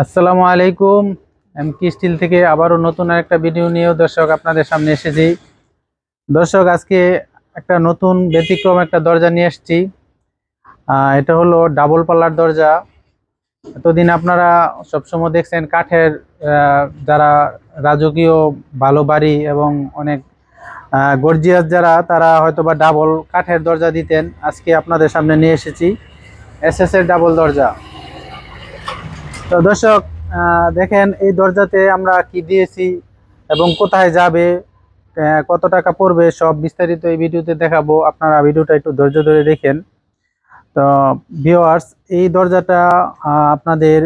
আসসালামু আলাইকুম। এম কি স্টিল থেকে আবারও নতুন একটা ভিডিও নিয়েও দর্শক আপনাদের সামনে এসেছি। দর্শক, আজকে একটা নতুন ব্যতিক্রম একটা দরজা নিয়ে এসেছি। এটা হলো ডাবল পাল্লার দরজা। এতদিন আপনারা সবসময় দেখছেন কাঠের যারা রাজকীয় ভালো বাড়ি এবং অনেক গর্জিয়াস যারা, তারা হয়তো বা ডাবল কাঠের দরজা দিতেন। আজকে আপনাদের সামনে নিয়ে এসেছি। এস এস ডাবল দরজা। তো দর্শক দেখেন এই দরজাতে আমরা কি দিয়েছি এবং কোথায় যাবে কত টাকা পড়বে, সব বিস্তারিত এই ভিডিওতে দেখাবো। আপনারা ভিডিওটা একটু ধৈর্য ধরে দেখেন। তো ভিওয়ার্স এই দরজাটা আপনাদের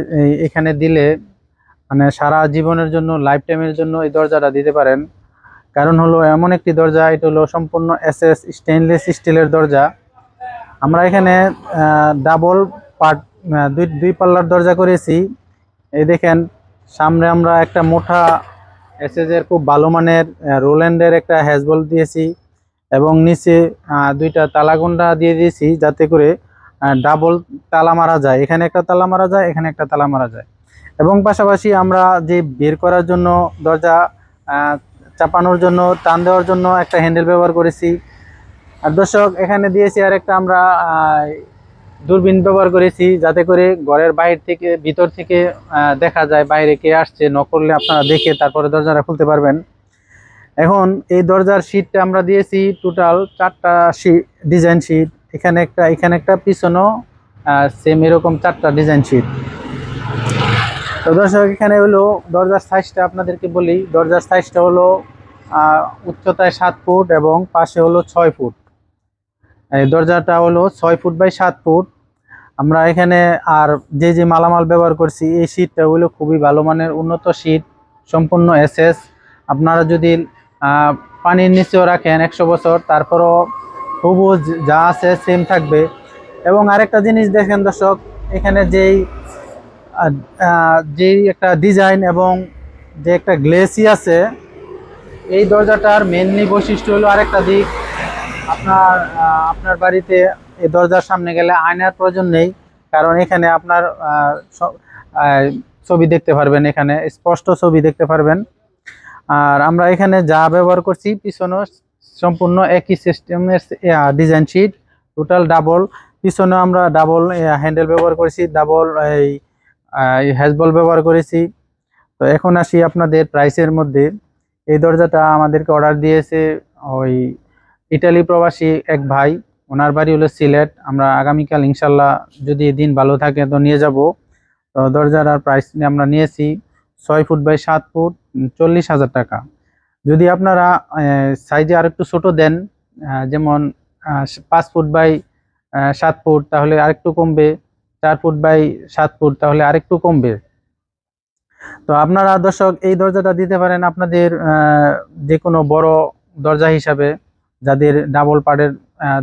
এখানে দিলে মানে সারা জীবনের জন্য লাইফ টাইমের জন্য এই দরজাটা দিতে পারেন। কারণ হলো এমন একটি দরজা, এটা হলো সম্পূর্ণ এস এস স্টেনলেস স্টিলের দরজা। আমরা এখানে ডাবল পার্ট দুই দুই পাল্লার দরজা করেছি। এই দেখেন, সামনে আমরা একটা মোটা এসএস এর খুব ভালো মানের রোল্যান্ডের একটা হ্যাজবল দিয়েছি এবং নিচে দুইটা তালাগুন্ডা দিয়ে দিয়েছি যাতে করে ডাবল তালা মারা যায়। এখানে একটা তালা মারা যায়, এখানে একটা তালা মারা যায়। এবং পাশাপাশি আমরা যে বের করার জন্য দরজা চাপানোর জন্য, টান দেওয়ার জন্য একটা হ্যান্ডেল ব্যবহার করেছি। আর দর্শক, এখানে দিয়েছি আর একটা আমরা দূরবীন ব্যবহার করেছি যাতে করে ঘরের বাইর থেকে, ভিতর থেকে দেখা যায় বাইরে কে আসছে ন করলে আপনারা দেখে তারপরে দরজাটা খুলতে পারবেন। এখন এই দরজার শীটটা আমরা দিয়েছি টোটাল চারটা শীট ডিজাইন শীট এখানে একটা এখানে একটা, পিছনও সেম এরকম চারটা ডিজাইন শীট তো দর্শক, এখানে হলো দরজার সাইজটা আপনাদেরকে বলি। দরজার সাইজটা হলো উচ্চতায় সাত ফুট এবং পাশে হলো ছয় ফুট। এই দরজাটা হলো ছয় ফুট বাই সাত ফুট। আমরা এখানে আর যে যে মালামাল ব্যবহার করছি, এই শীটটা হলো খুবই ভালো মানের উন্নত শীট, সম্পূর্ণ এসএস। আপনারা যদি পানির নিচেও রাখেন একশো বছর, তারপরও সবুজ যা আছে সেম থাকবে। এবং আরেকটা জিনিস দেখেন দর্শক, এখানে যেই যেই একটা ডিজাইন এবং যে একটা গ্লেসি আছে, এই দরজাটার মেনলি বৈশিষ্ট্য হলো আরেকটা দিক আপনার আপনার বাড়িতে এই দরজার সামনে গেলে আয়নার প্রয়োজন নেই, কারণ এখানে আপনার ছবি দেখতে পারবেন এখানে, স্পষ্ট ছবি দেখতে পারবেন। আর আমরা এখানে যা ব্যবহার করছি পিছনেও সম্পূর্ণ একই সিস্টেমের ডিজাইন শিট টোটাল ডাবল পিছনে আমরা ডাবল হ্যান্ডেল ব্যবহার করেছি ডাবল এই হ্যাজবল ব্যবহার করেছি। তো এখন আসি আপনাদের প্রাইসের মধ্যে। এই দরজাটা আমাদেরকে অর্ডার দিয়েছে ওই ইটালি প্রবাসী এক ভাই, ওনার বাড়ি হলো সিলেট। আমরা আগামীকাল ইনশাল্লাহ যদি দিন ভালো থাকে তো নিয়ে যাব। তো দরজার আর প্রাইস আমরা নিয়েছি ছয় ফুট বাই সাত ফুট, চল্লিশ হাজার টাকা। যদি আপনারা সাইজে আর একটু ছোটো দেন যেমন পাঁচ ফুট বাই সাত ফুট, তাহলে আরেকটু কমবে। চার ফুট বাই সাত ফুট, তাহলে আরেকটু কমবে। তো আপনারা দর্শক, এই দরজাটা দিতে পারেন আপনাদের যে কোনো বড় দরজা হিসাবে। যাদের ডাবল পার্টের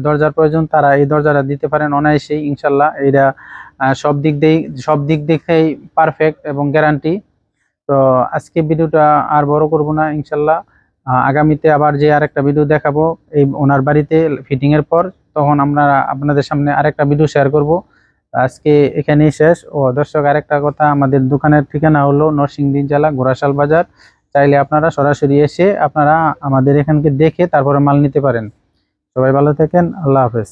দরজার প্রয়োজন, তারা এই দরজাটা দিতে পারেন অনায়াসেই, ইনশাল্লাহ। এটা সব দিক দিয়েই, সব দিক দেখেই পারফেক্ট এবং গ্যারান্টি তো আজকে ভিডিওটা আর বড় করব না, ইনশাল্লাহ। আগামীতে আবার যে আরেকটা ভিডিও দেখাবো, এই ওনার বাড়িতে ফিটিং এর পর, তখন আমরা আপনাদের সামনে আরেকটা ভিডিও শেয়ার করব। আজকে এখানেই শেষ। ও, দর্শক, আরেকটা কথা, আমাদের দোকানের ঠিকানা হলো নরসিংদী জেলা, ঘোড়াশাল বাজার। চাইলে আপনারা সরাসরি এসে আপনারা আমাদের এখানকে দেখে তারপরে মাল নিতে পারেন। সবাই ভালো থাকেন, আল্লাহ হাফেজ।